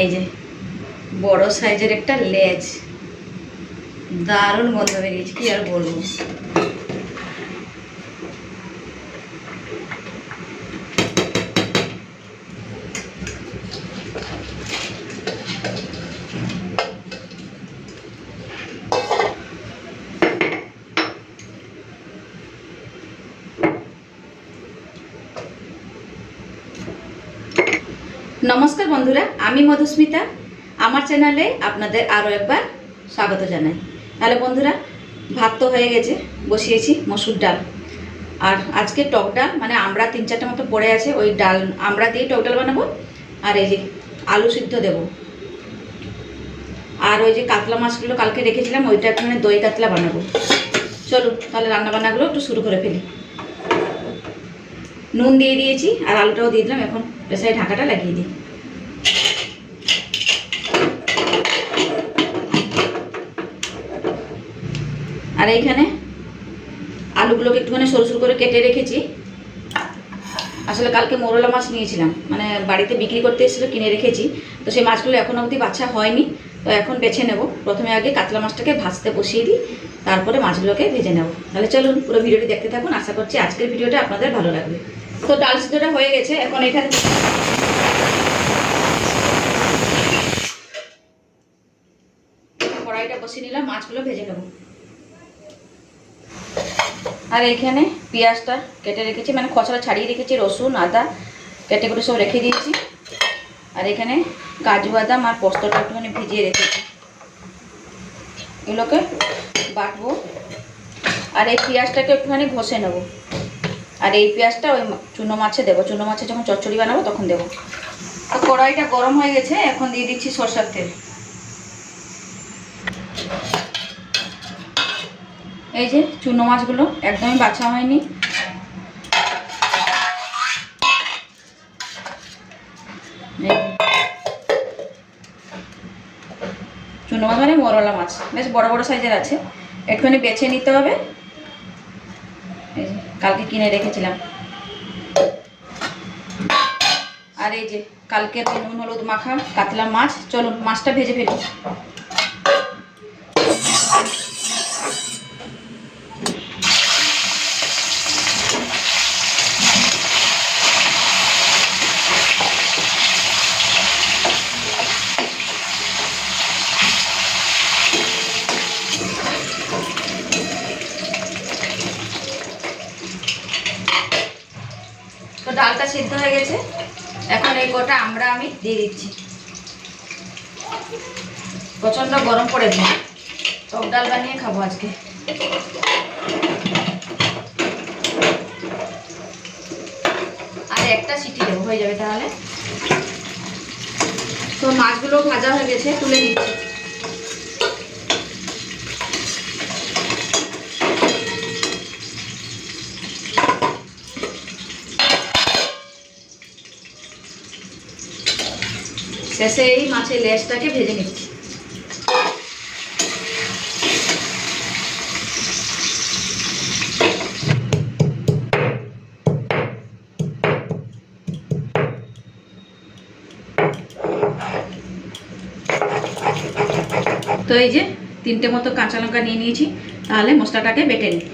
এই যে বড় সাইজের একটা লেজ। দারুণ গন্ধ বেরিয়েছে কি আর বলব? নমস্কার বন্ধুরা, আমি মধুস্মিতা। আমার চ্যানেলে আপনাদের আরও একবার স্বাগত জানাই। তাহলে বন্ধুরা, ভাত তো হয়ে গেছে, বসিয়েছি মসুর ডাল। আর আজকে টক ডাল মানে আমরা তিন চারটে মতো পড়ে আছে, ওই ডাল, আমরা দিয়ে টক ডাল বানাবো, আর এই যে আলু সিদ্ধ দেবো। আর ওই যে কাতলা মাছগুলো কালকে রেখেছিলাম, ওইটা মানে দই কাতলা বানাবো। চলুন তাহলে রান্না বান্নাগুলো একটু শুরু করে ফেলি। নুন দিয়ে দিয়েছি আর আলুটাও দিয়ে দিলাম। এখন প্রেসারে ঢাকাটা লাগিয়ে দিই। আর এইখানে আলুগুলোকে একটুখানি সরু সরু করে কেটে রেখেছি। আসলে কালকে মোরলা মাছ নিয়েছিলাম। মানে বাড়িতে বিক্রি করতে এসেছিল, কিনে রেখেছি। তো সেই মাছগুলো এখনও অবধি বাচ্চা হয়নি। তো এখন বেছে নেব। প্রথমে আগে কাতলা মাছটাকে ভাজতে বসিয়ে দিই। তারপরে মাছগুলোকে ভেজে নেব। তাহলে চলুন পুরো ভিডিওটি দেখতে থাকুন। আশা করছি আজকের ভিডিওটা আপনাদের ভালো লাগবে। তো ডাল সিদ্ধটা হয়ে গেছে, এখন এখানে কড়াইটা বসিয়ে নিলাম, মাছগুলো ভেজে নেব। আর এখানে পেঁয়াজটা কেটে রেখেছি মানে খসড়া ছাড়িয়ে রেখেছি, রসুন, আদা কেটে করে সব রেখে দিয়েছি। আর এখানে কাজু বাদাম আর পোস্তটা একটুখানি ভিজিয়ে রেখেছি। এগুলোকে বাটবো। আর এই পেঁয়াজটাকে একটুখানি ঘষে নেব। আর এই পেঁয়াজটা ওই চুনো মাছে দেবো। চুনো মাছে যখন চচ্চড়ি বানাবো তখন দেবো। তো কড়াইটা গরম হয়ে গেছে, এখন দিয়ে দিচ্ছি সরষার তেল। এই যে চুনো মাছগুলো একদমই বাছা হয়নি। চুনো মাছ মানে মরলা মাছ। বেশ বড় বড় সাইজের আছে। একটুখানি বেছে নিতে হবে। কালকে কিনে রেখেছিলাম। আর এই যে, কালকে নুন, হলুদ মাখা কাতলা মাছ, চলুন মাছটা ভেজে ফেলি তো ডালটা সিদ্ধ হয়ে গেছে। এখন এই কটা আমরা আমি দিয়ে দিচ্ছি। প্রচণ্ড গরম পড়েছে। টক ডাল বানিয়ে খাব আজকে। আর একটা সিটি দেবো, হয়ে যাবে তাহলে। তো মাছগুলো ভাজা হয়ে গেছে, তুলে দিচ্ছি শেষে এই মাছের লেজটাকে ভেজে নিচ্ছি। তো এই যে তিনটে মতো কাঁচা লঙ্কা নিয়ে নিয়েছি, তাহলে মশলাটাকে বেটে নিই।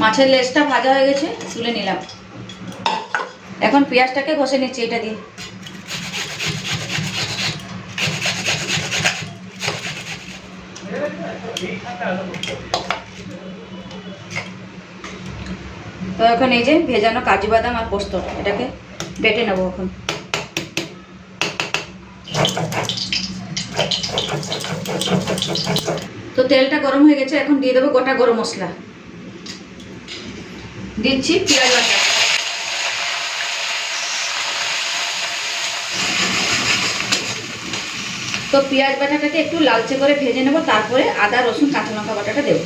মাছের লেজটা ভাজা হয়ে গেছে, তুলে নিলাম। এখন পেঁয়াজটাকে ঘষে নিচ্ছি এটা দিয়ে। তো এখন এই যে ভেজানো কাজু বাদাম আর পোস্ত, এটাকে বেটে নেব এখন। তো তেলটা গরম হয়ে গেছে, এখন দিয়ে দেবো গোটা গরম মশলা। দিচ্ছি, পেঁয়াজ বাটা তো পেঁয়াজ বাটাটাকে একটু লালচে করে ভেজে নেব, তারপরে আদা, রসুন, কাঁচা লঙ্কা বাটাটা দেব।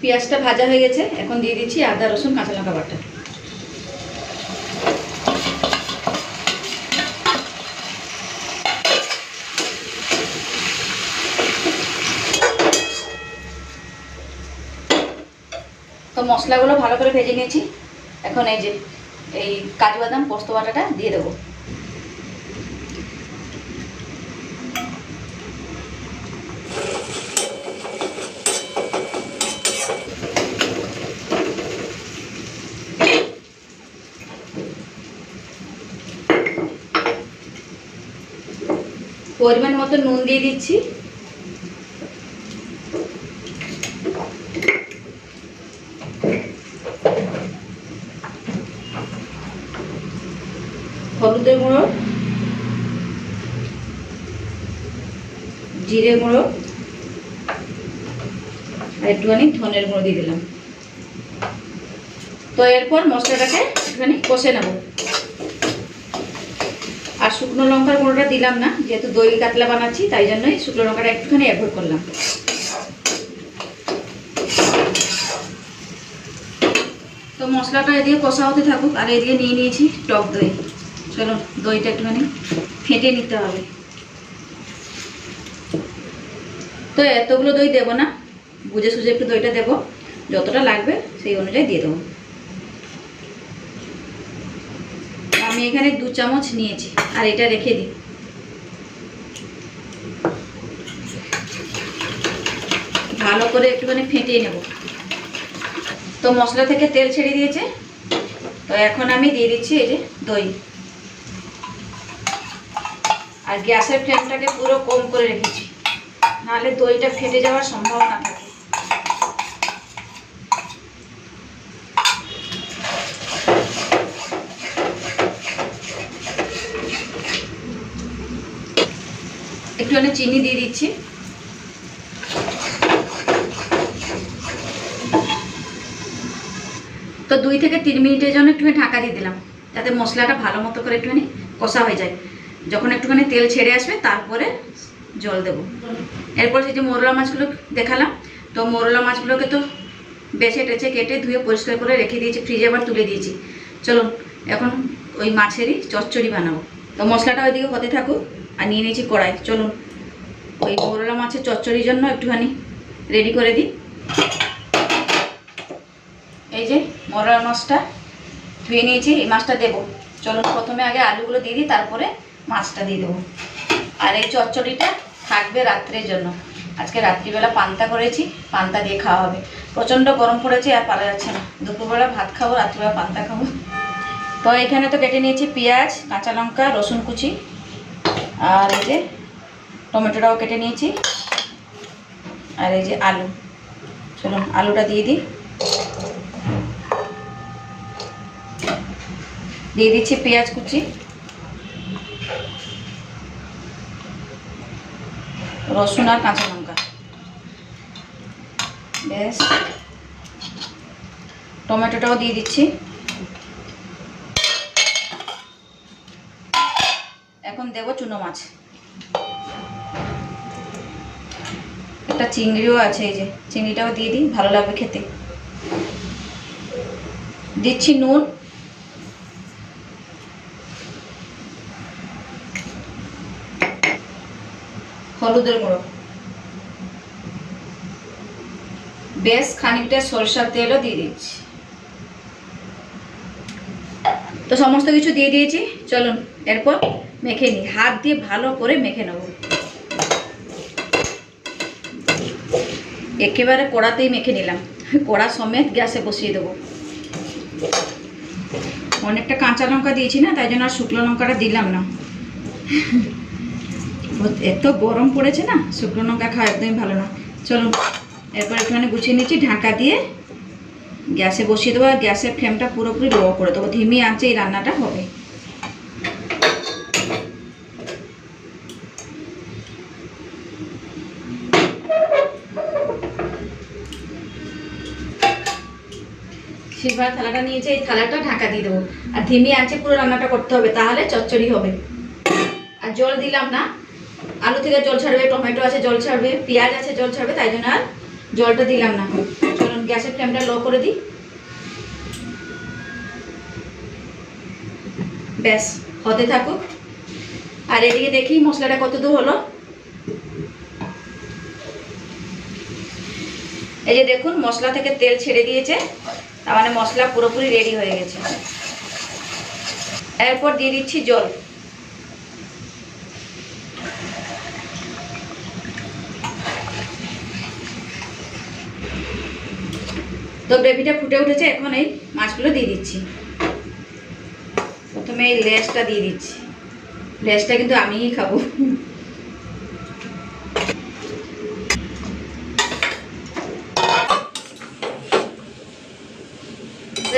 পেঁয়াজটা ভাজা হয়ে গেছে, এখন দিয়ে দিচ্ছি আদা, রসুন, কাঁচা লঙ্কা বাটা। মশলাগুলো ভালো করে ভেজে নিয়েছি। এখন এই যে, এই কাজু বাদাম, পোস্ত বাটাটা দিয়ে দেবো। পরিমাণ মতো নুন দিয়ে দিচ্ছি। হলুদের গুঁড়ো, জিরে গুঁড়ো, আর একটুখানি ধনের গুঁড়ো দিয়ে দিলাম। তো এরপর মশলাটাকে একটুখানি কষে নেব। আর শুকনো লঙ্কার গুঁড়োটা দিলাম না, যেহেতু দই কাতলা বানাচ্ছি, তাই জন্যই শুকনো লঙ্কাটা একটুখানি অ্যাভয়েড করলাম। তো মশলাটা এদিকে কষা হতে থাকুক, আর এদিকে নিয়ে নিয়েছি টক দই। চলো, দইটা একটুখানি ফেটে নিতে হবে। তো এতগুলো দই দেবো না, বুঝে সুঝে একটু দইটা দেবো, যতটা লাগবে সেই অনুযায়ী দিয়ে দেবো। আমি এখানে দু চামচ নিয়েছি, আর এটা রেখে দিই। ভালো করে একটুখানি ফেটিয়ে নেব। তো মশলা থেকে তেল ছেড়ে দিয়েছে, তো এখন আমি দিয়ে দিচ্ছি এই যে দই। আর গ্যাসের ফ্লেমটাকে পুরো কম করে রেখেছি। নাহলে দইটা ফেটে যাওয়ার সম্ভাবনা থাকে। একটুখানি চিনি দিয়ে দিচ্ছি। তো দুই থেকে তিন মিনিটের জন্য একটুখানি ঢাকা দিয়ে দিলাম। যাতে মশলাটা ভালো মতো করে একটুখানি কষা হয়ে যায়। যখন একটুখানি তেল ছেড়ে আসবে, তারপরে জল দেব। এরপর সেই যে মোরলা মাছগুলো দেখালাম, তো মোরলা মাছগুলোকে তো বেছে টেছে কেটে ধুয়ে পরিষ্কার করে রেখে দিয়েছি, ফ্রিজে আবার তুলে দিয়েছি। চলুন এখন ওই মাছেরই চচ্চড়ি বানাবো। তো মশলাটা ওইদিকে হতে থাকুক, আর নিয়ে নিয়েছি কড়াই। চলুন ওই মোরলা মাছের চচ্চড়ির জন্য একটুখানি রেডি করে দিই। এই যে মোরলা মাছটা ধুয়ে নিয়েছি, এই মাছটা দেবো। চলুন প্রথমে আগে আলুগুলো দিয়ে দিই, তারপরে মাছটা দিয়ে দেবো। আর এই চচ্চড়িটা থাকবে রাত্রের জন্য। আজকে রাত্রিবেলা পান্তা করেছি, পান্তা দিয়ে খাওয়া হবে। প্রচণ্ড গরম পড়েছে, আর পারা যাচ্ছে না। দুপুরবেলা ভাত খাব, রাত্রিবেলা পান্তা খাব। তো এখানে তো কেটে নিয়েছি পেঁয়াজ, কাঁচা লঙ্কা, রসুন কুচি। আর এই যে টমেটোটাও কেটে নিয়েছি। আর এই যে আলু। চলুন, আলুটা দিয়ে দিই। দিয়ে দিচ্ছি পেঁয়াজ কুচি। রসুন আর কাঁচা লঙ্কা। বেশ। টমেটোটাও দিয়ে দিচ্ছি। এখন দেবো চুনো মাছ। একটা চিংড়িও আছে এই যে, চিংড়িটাও দিয়ে দিই, ভালো লাগবে খেতে। দিচ্ছি নুন। হলুদের গুঁড়ো। বেশ খানিকটা সরষার তেলও দিয়ে দিচ্ছি। তো সমস্ত কিছু দিয়ে দিয়েছি। চলুন, এরপর মেখে নিই। হাত দিয়ে ভালো করে মেখে নেব। একেবারে কড়াতেই মেখে নিলাম। কড়া সমেত গ্যাসে বসিয়ে দেবো। অনেকটা কাঁচা লঙ্কা দিয়েছি না, তাই জন্য আর শুকনো লঙ্কাটা দিলাম না। এত গরম পড়েছে না? শুকনো লঙ্কা খাওয়া একদমই ভালো না। চলুন এরপর একটুখানি গুছিয়ে নিচ্ছি, ঢাকা দিয়ে গ্যাসে বসিয়ে দেবো, আর গ্যাসের ফ্লেমটা পুরোপুরি লো করে দেবো। ধিমি আঁচে এই রান্নাটা হবে। সিলভার থালাটা নিয়েছে এই থালাটা ঢাকা দিয়ে দেবো। আর ধিমি আঁচে পুরো রান্নাটা করতে হবে, তাহলে চচ্চড়ি হবে। আর জল দিলাম না। আলু থেকে জল ছাড়বে, টমেটো আছে, জল ছাড়বে, পেঁয়াজ আছে, জল ছাড়বে, তাই জন্য আর জলটা দিলাম না। চলুন, গ্যাসের ফ্লেমটা লো করে দিই। ব্যাস, হতে থাকুক। আর এদিকে দেখি মশলাটা কত দূর হলো। এই যে দেখুন, মশলা থেকে তেল ছেড়ে দিয়েছে, তার মানে মশলা পুরোপুরি রেডি হয়ে গেছে। এরপর দিয়ে দিচ্ছি জল। তো গ্রেভিটা ফুটে উঠেছে, এখন এই মাছগুলো দিয়ে দিচ্ছি। প্রথমে এই লেসটা দিয়ে দিচ্ছি। লেসটা কিন্তু আমিই খাব।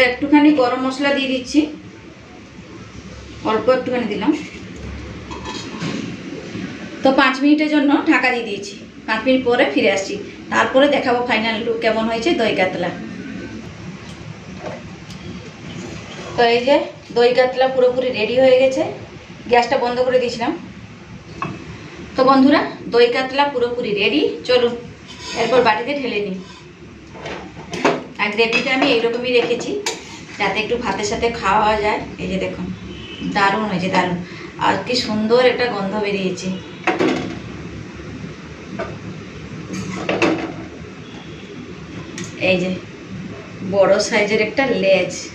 একটুখানি গরম মশলা দিয়ে দিচ্ছি। অল্প একটুখানি দিলাম। তো পাঁচ মিনিটের জন্য ঢাকা দিয়ে দিয়েছি। পাঁচ মিনিট পরে ফিরে আসছি। তারপরে দেখাবো ফাইনাল লুক কেমন হয়েছে দই কাতলা। তো এই যে দই কাতলা পুরোপুরি রেডি হয়ে গেছে। গ্যাসটা বন্ধ করে দিয়েছিলাম। তো বন্ধুরা, দই কাতলা পুরোপুরি রেডি চলুন, এরপর বাটিতে ঢেলে নিই। আর গ্রেভিটা আমি এইরকমই রেখেছি, যাতে একটু ভাতের সাথে খাওয়া যায়। এই যে দেখুন, দারুণ হয়েছে দারুণ। আর কি সুন্দর একটা গন্ধ বেরিয়েছে। এই যে, বড় সাইজের একটা লেজ।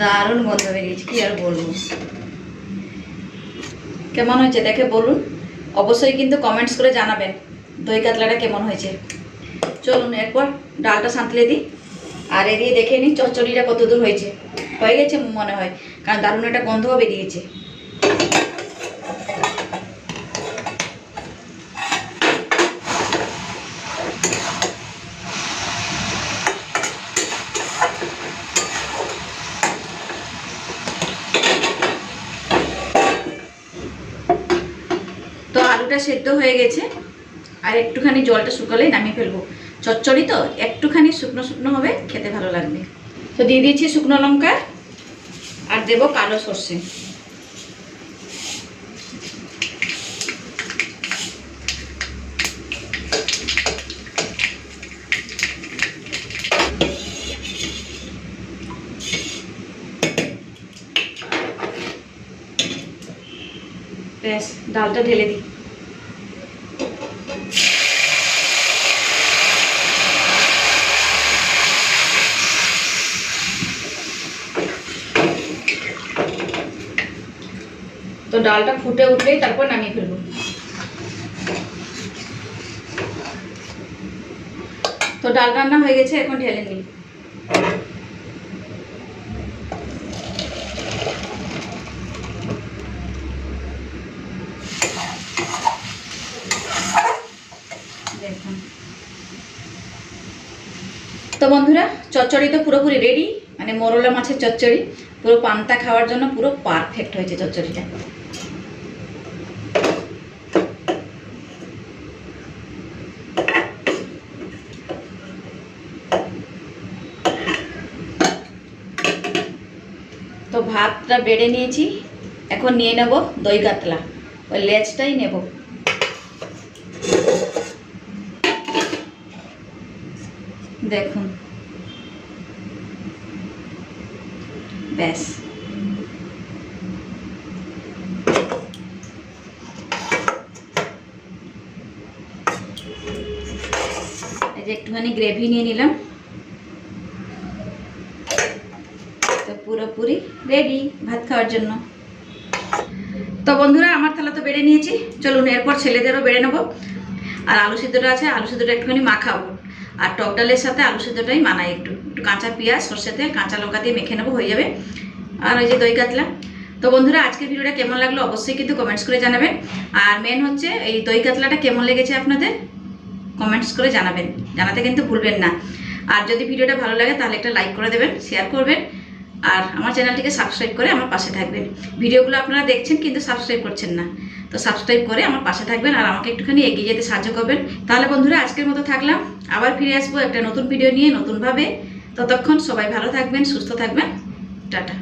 দারুণ গন্ধ বেরিয়েছে, কি আর বলব? কেমন হয়েছে দেখে বলুন? অবশ্যই কিন্তু কমেন্টস করে জানাবেন, দই কাতলাটা কেমন হয়েছে? চলুন, এরপর ডালটা সাঁতলে দিই। আর এদিকে দেখে নিই চচ্চড়িটা কতদূর হয়েছে? হয়ে গেছে মনে হয়, কারণ দারুণ একটা গন্ধও বেরিয়েছে তো আলুটা সেদ্ধ হয়ে গেছে, আর একটুখানি জলটা শুকালেই নামিয়ে ফেলব। চচ্চড়ি তো, একটুখানি শুকনো শুকনো হবে, খেতে ভালো লাগবে। তো দিয়ে দিয়েছি শুকনো লঙ্কা, আর দেবো কালো সর্ষে। ব্যাস, ডালটা ঢেলে দিই। ডালটা ফুটে উঠলেই তারপর নামিয়ে ফেলব। তো ডাল রান্না হয়ে গেছে, এখন ঢেলে নিই। তো বন্ধুরা, চচ্চড়ি তো পুরোপুরি রেডি মানে মরলা মাছের চচ্চড়ি, পুরো পান্তা খাওয়ার জন্য পুরো পারফেক্ট হয়েছে চচ্চড়িটা। তো ভাতটা বেড়ে নিয়েছি, এখন নিয়ে নেব দই কাতলা। ওই লেজটাই নেব। দেখুন। ব্যাস। একটুখানি গ্রেভি নিয়ে নিলাম তো পুরোপুরি রেডি, ভাত খাওয়ার জন্য। তো বন্ধুরা, আমার থালা তো বেড়ে নিয়েছি। চলুন, এরপর ছেলেদেরও বেড়ে নেব। আর আলু সিদ্ধটা আছে, আলু সিদ্ধটা একটুখানি মাখাবো। আর টক ডালের সাথে আলু সিদ্ধটাই মানাই একটু। একটু কাঁচা পেঁয়াজ, সর্ষে তেল, কাঁচা লঙ্কা দিয়ে মেখে নেব, হয়ে যাবে। আর ওই যে দই কাতলা। তো বন্ধুরা, আজকের ভিডিওটা কেমন লাগল অবশ্যই কিন্তু কমেন্টস করে জানাবেন। আর মেন হচ্ছে, এই দই কাতলাটা কেমন লেগেছে আপনাদের? কমেন্টস করে জানাবেন। জানাতে কিন্তু ভুলবেন না। আর যদি ভিডিওটা ভালো লাগে, তাহলে একটা লাইক করে দেবেন শেয়ার করবেন। আর আমার চ্যানেলটিকে সাবস্ক্রাইব করে আমার পাশে থাকবেন। ভিডিওগুলো আপনারা দেখছেন কিন্তু সাবস্ক্রাইব করছেন না। তো সাবস্ক্রাইব করে আমার পাশে থাকবেন আর আমাকে একটুখানি এগিয়ে যেতে সাহায্য করবেন। তাহলে বন্ধুরা, আজকের মতো থাকলাম। আবার ফিরে আসব একটা নতুন ভিডিও নিয়ে নতুনভাবে। ততক্ষণ সবাই ভালো থাকবেন, সুস্থ থাকবেন। টাটা।